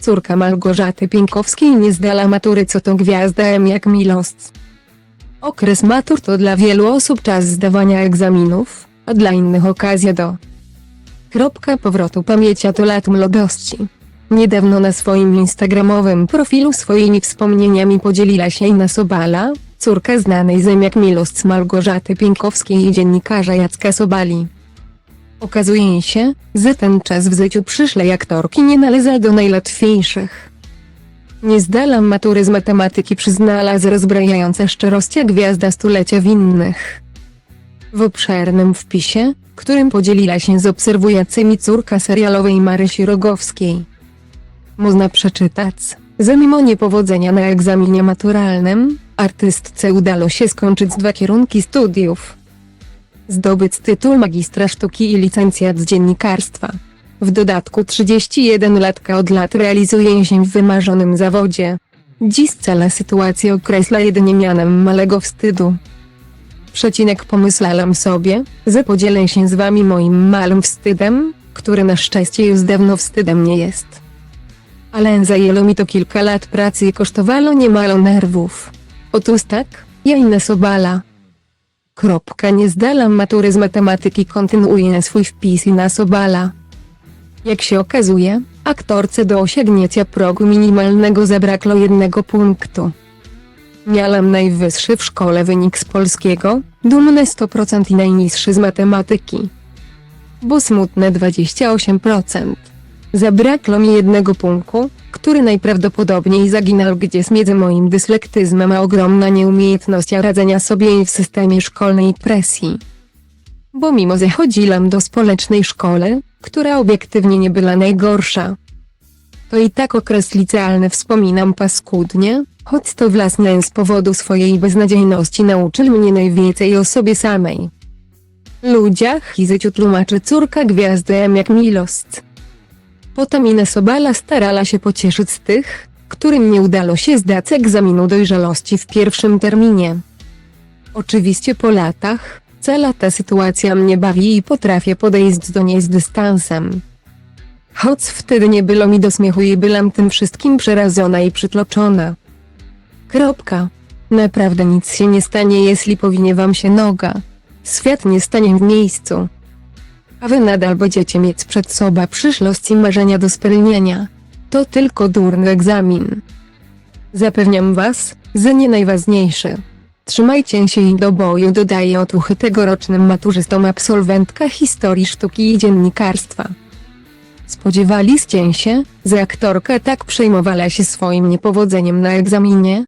córka Małgorzaty Pienkowskiej nie zdala matury co to gwiazda M jak Milost. Okres matur to dla wielu osób czas zdawania egzaminów, a dla innych okazja do kropka powrotu pamięcia do lat młodości. Niedawno na swoim instagramowym profilu swoimi wspomnieniami podzieliła się Ina Sobala, córka znanej zem jak Milost Małgorzaty Pienkowskiej i dziennikarza Jacka Sobali. Okazuje się, że ten czas w życiu przyszłej aktorki nie należy do najłatwiejszych. Nie zdala matury z matematyki przyznała z rozbrajająca szczerość gwiazda stulecia winnych. W obszernym wpisie, którym podzieliła się z obserwującymi córka serialowej Marysi Rogowskiej. Można przeczytać, że mimo niepowodzenia na egzaminie maturalnym, artystce udało się skończyć dwa kierunki studiów. Zdobyć tytuł magistra sztuki i licencjat z dziennikarstwa. W dodatku 31-latka od lat realizuje się w wymarzonym zawodzie. Dziś cała sytuacja określa jedynie mianem malego wstydu. Przecinek pomyślałem sobie, że podzielę się z wami moim malym wstydem, który na szczęście już dawno wstydem nie jest. Ale zajęło mi to kilka lat pracy i kosztowało niemalo nerwów. Otóż tak, ja Ina Sobala. Kropka nie zdalam matury z matematyki kontynuuje swój wpis Ina Sobala. Jak się okazuje, aktorce do osiągnięcia progu minimalnego zabrakło jednego punktu. Miałam najwyższy w szkole wynik z polskiego, dumne 100% i najniższy z matematyki. Bo smutne 28%. Zabrakło mi jednego punktu, który najprawdopodobniej zaginął gdzieś między moim dyslektyzmem a ogromna nieumiejętność radzenia sobie w systemie szkolnej presji. Bo mimo że chodziłam do społecznej szkoły, która obiektywnie nie była najgorsza, to i tak okres licealny wspominam paskudnie, choć to własne z powodu swojej beznadziejności nauczył mnie najwięcej o sobie samej. Ludziach i życiu tłumaczy córka gwiazdy M jak Milost. Potem Ina Sobala starała się pocieszyć z tych, którym nie udało się zdać egzaminu dojrzałości w pierwszym terminie. Oczywiście po latach, cała ta sytuacja mnie bawi i potrafię podejść do niej z dystansem. Choć wtedy nie było mi do śmiechu i byłam tym wszystkim przerażona i przytłoczona. Kropka. Naprawdę nic się nie stanie, jeśli powinie wam się noga. Świat nie stanie w miejscu. A wy nadal będziecie mieć przed sobą przyszłość i marzenia do spełnienia. To tylko durny egzamin. Zapewniam was, że nie najważniejszy. Trzymajcie się i do boju dodaje otuchy tegorocznym maturzystom absolwentka historii sztuki i dziennikarstwa. Spodziewaliście się, że aktorka tak przejmowała się swoim niepowodzeniem na egzaminie?